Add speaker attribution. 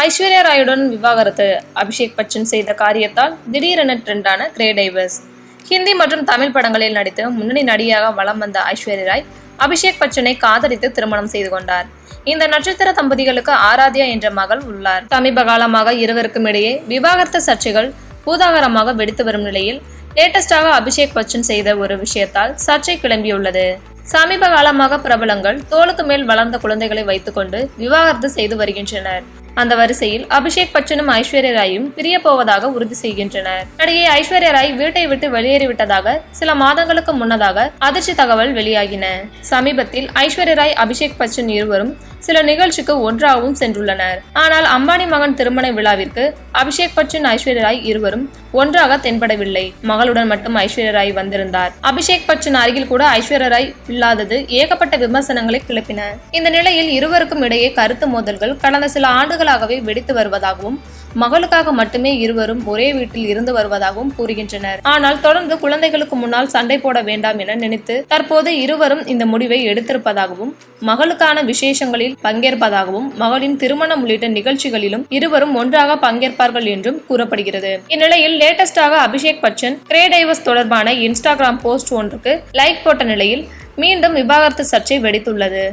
Speaker 1: ஐஸ்வர்யா ராயுடன் விவாகரத்து. அபிஷேக் பச்சன் செய்த காரியத்தால் திடீரென ட்ரெண்டான கிரே டைவர்ஸ் ஹிந்தி மற்றும் தமிழ் படங்களில் நடித்து முன்னணி நடிகையாக வலம் வந்த ஐஸ்வர்யா ராய் அபிஷேக் பச்சனை காதலித்து திருமணம் செய்து கொண்டார். இந்த நட்சத்திர தம்பதிகளுக்கு ஆராத்யா என்ற மகள் உள்ளார். சமீப காலமாக இருவருக்கும் இடையே விவாகரத்து சர்ச்சைகள் பூதாகரமாக வெடித்து வரும் நிலையில் லேட்டஸ்டாக அபிஷேக் பச்சன் செய்த ஒரு விஷயத்தால் சர்ச்சை கிளம்பியுள்ளது. சமீப காலமாக பிரபலங்கள் தோளுக்கு மேல் வளர்ந்த குழந்தைகளை வைத்துக்கொண்டு விவாகரத்து செய்து வருகின்றனர். அந்த வரிசையில் அபிஷேக் பச்சனும் ஐஸ்வர்யா ராயும் பிரிய போவதாக உறுதி செய்கின்றனர். நடிகை ஐஸ்வர்யா ராய் வீட்டை விட்டு வெளியேறிவிட்டதாக சில மாதங்களுக்கு முன்னதாக அதிர்ச்சி தகவல் வெளியாகின. சமீபத்தில் ஐஸ்வர்யா ராய் அபிஷேக் பச்சன் இருவரும் சில நிகழ்ச்சிக்கு ஒன்றாகவும் சென்றுள்ளனர். ஆனால் அம்பானி மகன் திருமண விழாவிற்கு அபிஷேக் பச்சன் ஐஸ்வர்யா ராய் இருவரும் ஒன்றாக தென்படவில்லை. மகளுடன் மட்டும் ஐஸ்வர்யா ராய் வந்திருந்தார். அபிஷேக் பச்சன் அருகில் கூட ஐஸ்வர்யா ராய் இல்லாதது ஏகப்பட்ட விமர்சனங்களை கிளப்பின. இந்த நிலையில் இருவருக்கும் இடையே கருத்து மோதல்கள் கடந்த சில ஆண்டுகளாகவே வெடித்து வருவதாகவும் மகளுக்காக மட்டுமே இருவரும் ஒரே வீட்டில் இருந்து வருவதாகவும் கூறுகின்றனர். ஆனால் தொடர்ந்து குழந்தைகளுக்கு முன்னால் சண்டை போட வேண்டாம் என நினைத்து தற்போது இருவரும் இந்த முடிவை எடுத்திருப்பதாகவும் மகளுக்கான விசேஷங்களில் பங்கேற்பதாகவும் மகளின் திருமணம் உள்ளிட்ட நிகழ்ச்சிகளிலும் இருவரும் ஒன்றாக பங்கேற்பார்கள் என்றும் கூறப்படுகிறது. இந்நிலையில் லேட்டஸ்டாக அபிஷேக் பச்சன் கிரே டைவர்ஸ் தொடர்பான இன்ஸ்டாகிராம் போஸ்ட் ஒன்றுக்கு லைக் போட்ட நிலையில் மீண்டும் விவாகரத்து சர்ச்சை வெடித்துள்ளது.